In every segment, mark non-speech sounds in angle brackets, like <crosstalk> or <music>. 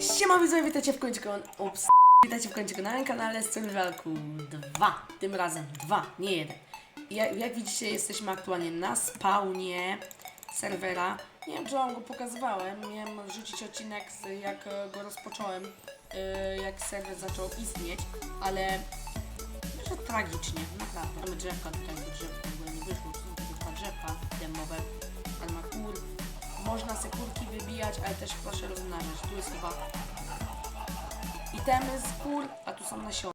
Siema widzowie, witajcie w końcu, ups, witajcie w końcu na kanale z Survivalku 2, tym razem 2, nie jeden. Jak, jak widzicie jesteśmy aktualnie na spawnie serwera. Nie wiem czy wam go pokazywałem, miałem wrzucić odcinek z, jak go rozpocząłem, e, jak serwer zaczął istnieć, ale że tragicznie, naprawdę. Mamy drzewka tutaj, drzewka w ogóle nie wyszło, są takie dwa drzewka demowe. Można se kurki wybijać, ale też proszę rozmnażać. Tu jest chyba itemy z kur, a tu są nasiona.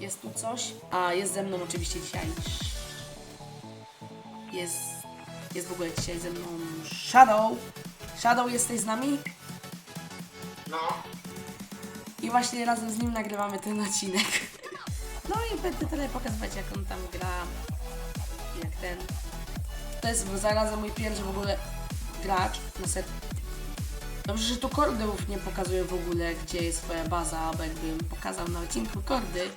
Jest tu coś. A, jest ze mną oczywiście dzisiaj. Jest, jest w ogóle dzisiaj ze mną Shadow. Shadow, jesteś z nami? No, I właśnie razem z nim nagrywamy ten odcinek. No i będę tyle pokazywać jak on tam gra. Ten. To jest zarazem mój pierwszy w ogóle gracz na set. Dobrze, że tu kordów nie pokazuję w ogóle, gdzie jest twoja baza, bo jakbym pokazał na odcinku kordy,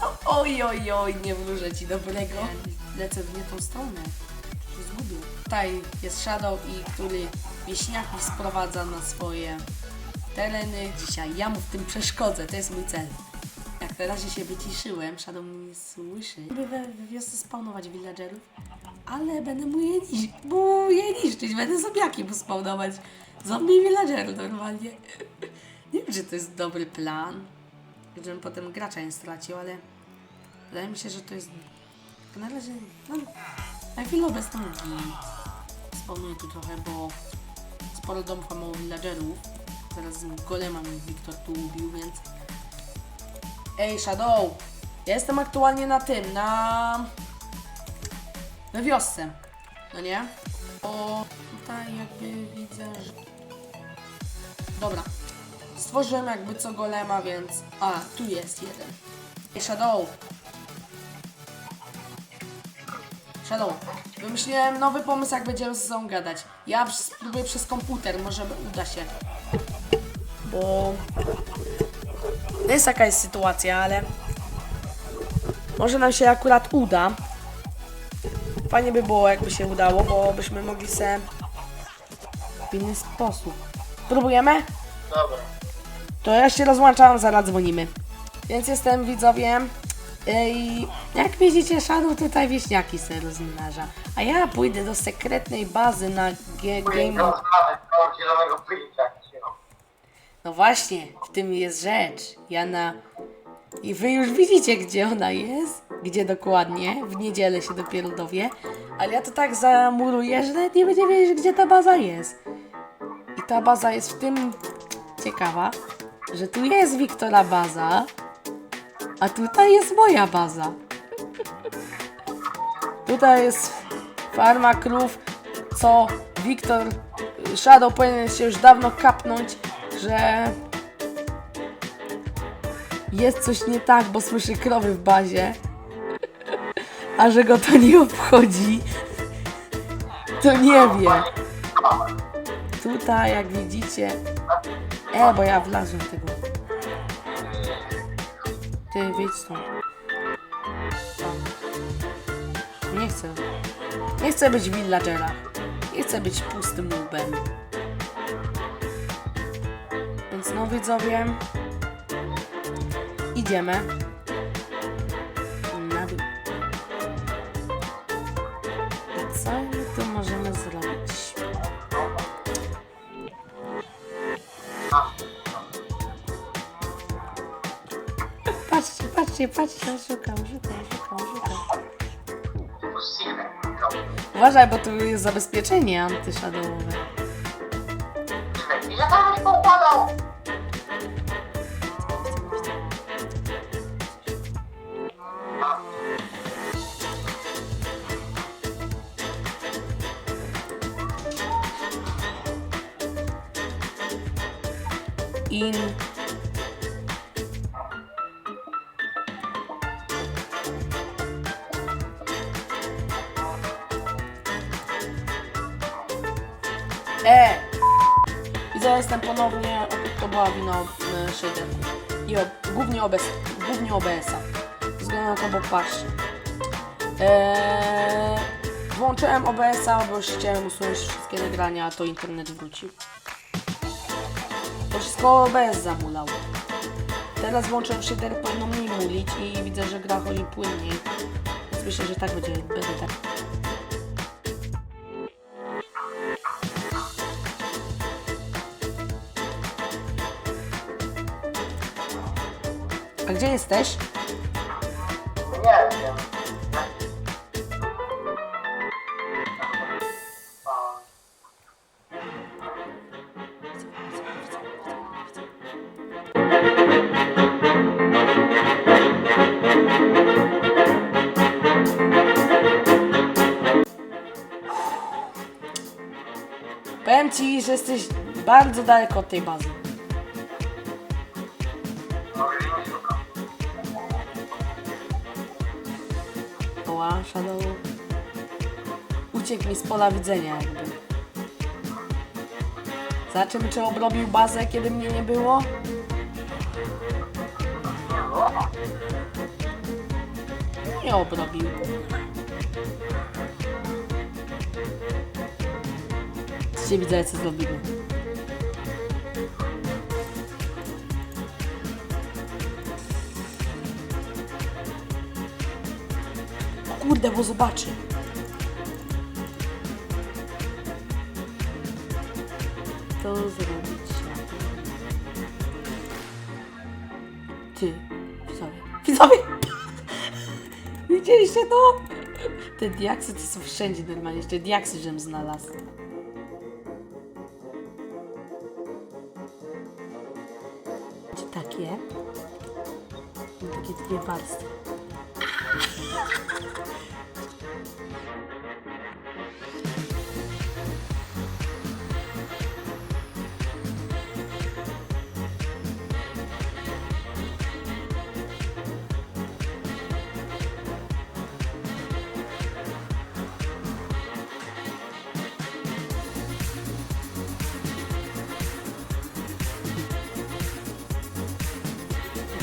to oj, oj, oj, nie wróżę ci dobrego. Lecę w nie tą stronę. Się zgubię. Tutaj jest Shadow i który wieśniaki sprowadza na swoje tereny. Dzisiaj ja mu w tym przeszkodzę, to jest mój cel. Na razie się wyciszyłem, Shadow mnie nie słyszy. By we wiosce spawnować villagerów, ale będę mu je, niż mu je niszczyć, będę zombiaki mu spawnować. Zombie villager normalnie. <laughs> Nie wiem, czy to jest dobry plan, żebym potem gracza nie stracił, ale wydaje mi się, że to jest na razie, no, na chwilę obecną. Spawnuję tu trochę, bo sporo domów ma mało villagerów. Teraz golema mi Wiktor tu ubił, więc... Ej, Shadow! Ja jestem aktualnie na tym, na... Na wiosce. No nie? O, tutaj jakby widzę, że... Dobra. Stworzyłem jakby co golema, więc... A, tu jest jeden. Ej, Shadow! Shadow, wymyśliłem nowy pomysł, jak będziemy ze sobą gadać. Ja spróbuję przez komputer, może uda się. Bo... To jest jaka jest sytuacja, ale... Może nam się akurat uda. Fajnie by było, jakby się udało, bo byśmy mogli se... W inny sposób. Próbujemy? dobra. To ja się rozłączam, zaraz dzwonimy. Więc jestem widzowie. I jak widzicie, Shadow tutaj wieśniaki se rozmnaża. A ja pójdę do sekretnej bazy na G Game. Rozmawiać do zielonego. No właśnie, w tym jest rzecz. Ja na. I wy już widzicie, gdzie ona jest. Gdzie dokładnie. W niedzielę się dopiero dowie. Ale ja to tak zamuruję, że nawet nie będzie wiedzieć, gdzie ta baza jest. I ta baza jest w tym ciekawa, że tu jest Wiktora baza, a tutaj jest moja baza. Tutaj jest farma krów, co Wiktor Shadow powinien się już dawno kapnąć, że jest coś nie tak, bo słyszy krowy w bazie, a że go to nie obchodzi, to nie wie. Tutaj, jak widzicie, e, bo ja wlazłem tego. Ty, wyjdź stąd. Nie chcę. Nie chcę być villagera. Nie chcę być pustym nubem. No widzowie, idziemy na dół. I co my tu możemy zrobić? Patrzcie, patrzcie, patrzcie, szukam, szukam, szukam, szukam. Uważaj, bo tu jest zabezpieczenie antyszadowowe. Ja tam już. In. E! I zaraz jestem ponownie, to była wina e, shaderku. I o, głównie OBS, głównie OBS-a. Ze względu na to, bo patrzcie. Eee, włączyłem OBS-a, bo już chciałem usunąć wszystkie nagrania, a to internet wrócił. Wszystko OBS zamulał. Teraz włączyłem shader, powinno mniej mulić i widzę, że gra chodzi płynniej. Więc myślę, że tak będzie, będzie tak. A gdzie jesteś? Nie wiem. Powiem ci, że jesteś bardzo daleko od tej bazy. Oła, Shadow. Uciekł mi z pola widzenia jakby. Zobaczymy, czy obrobił bazę, kiedy mnie nie było. Nie obrobił. Cię widzę, co zrobimy. Kurde, bo zobaczy. To zrobić. Ty, widzowie, widzowie! <laughs> Widzieliście to? Te diaksy to są wszędzie normalnie, jeszcze diaksy żem znalazł. Mam <laughs>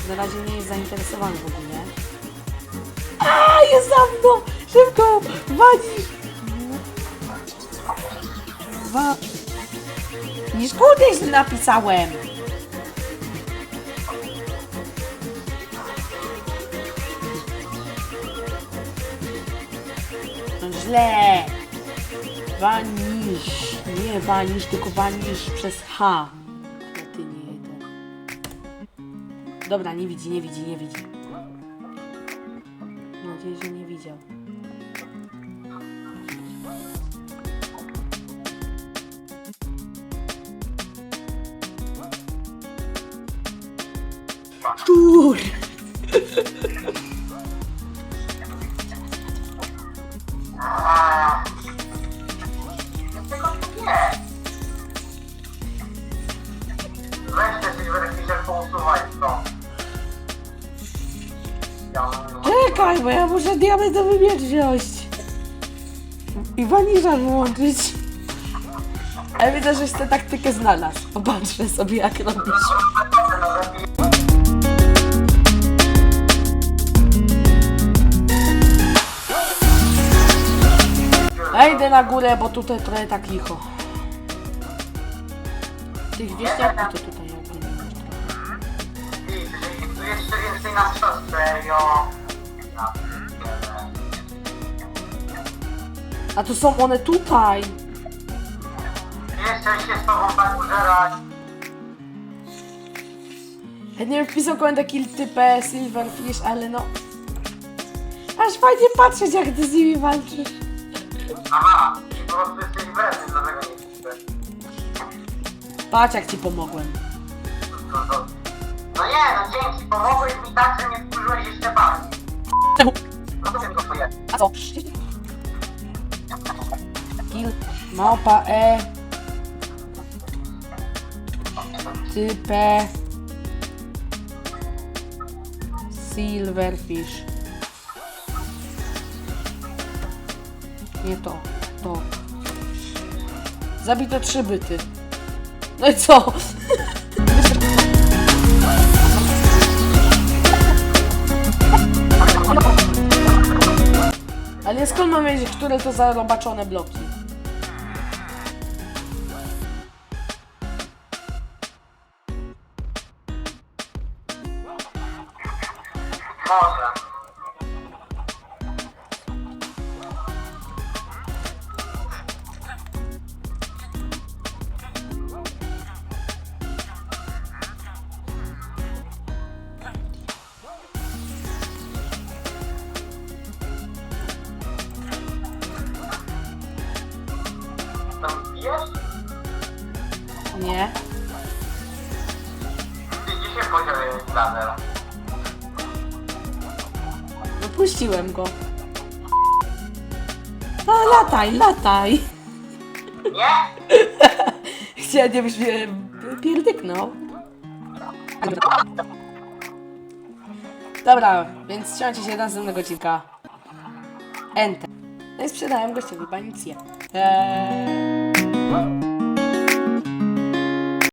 Na razie nie jest zainteresowany w ogóle. A, jest za mną! Szybko! Walisz! Wa... Nie szkódę źle napisałem! Źle! Wanisz! Nie wanisz, tylko wanisz przez H. Dobra, nie widzi, nie widzi, nie widzi. Mam nadzieję, że nie widział. Szczur! Czekaj, bo ja muszę diamentowy miecz wziąć. I waniża włączyć. Ale widzę, żeś tę taktykę znalazł. Popatrzę sobie, jak robisz. Ja idę na górę, bo tutaj trochę tak licho. Tych wieśniaków to tutaj jakby nie ma. Tu jeszcze więcej na strzał, serio. A to są one tutaj. Jeszcze się z tobą tak użerać. Ja nie wiem, wpisał komendę kill typę Silverfish, ale no... Aż fajnie patrzeć, jak ty z nimi walczysz. Aha, po prostu jesteś wredny, dlatego nie piszę. Patrz, jak ci pomogłem. No, no. no nie, no dzięki, pomogłeś mi tak, że mnie wkurzyłeś jeszcze bardziej. No to tylko twoje. A co? Kill małpa E typę Silverfish. Nie to, to. Zabito trzy byty. No i co? <laughs> Ale skąd mam wiedzieć, które to zarobaczone bloki? Może. Tam pijesz? Nie. Dzisiaj poziom jest laser. Wypuściłem go. A, lataj, lataj. Nie? <laughs> Chciałem, żebyś mnie pierdyknął. Dobra, więc trzymajcie się do następnego odcinka. Enter. No i sprzedałem gościowi panicję. Eee.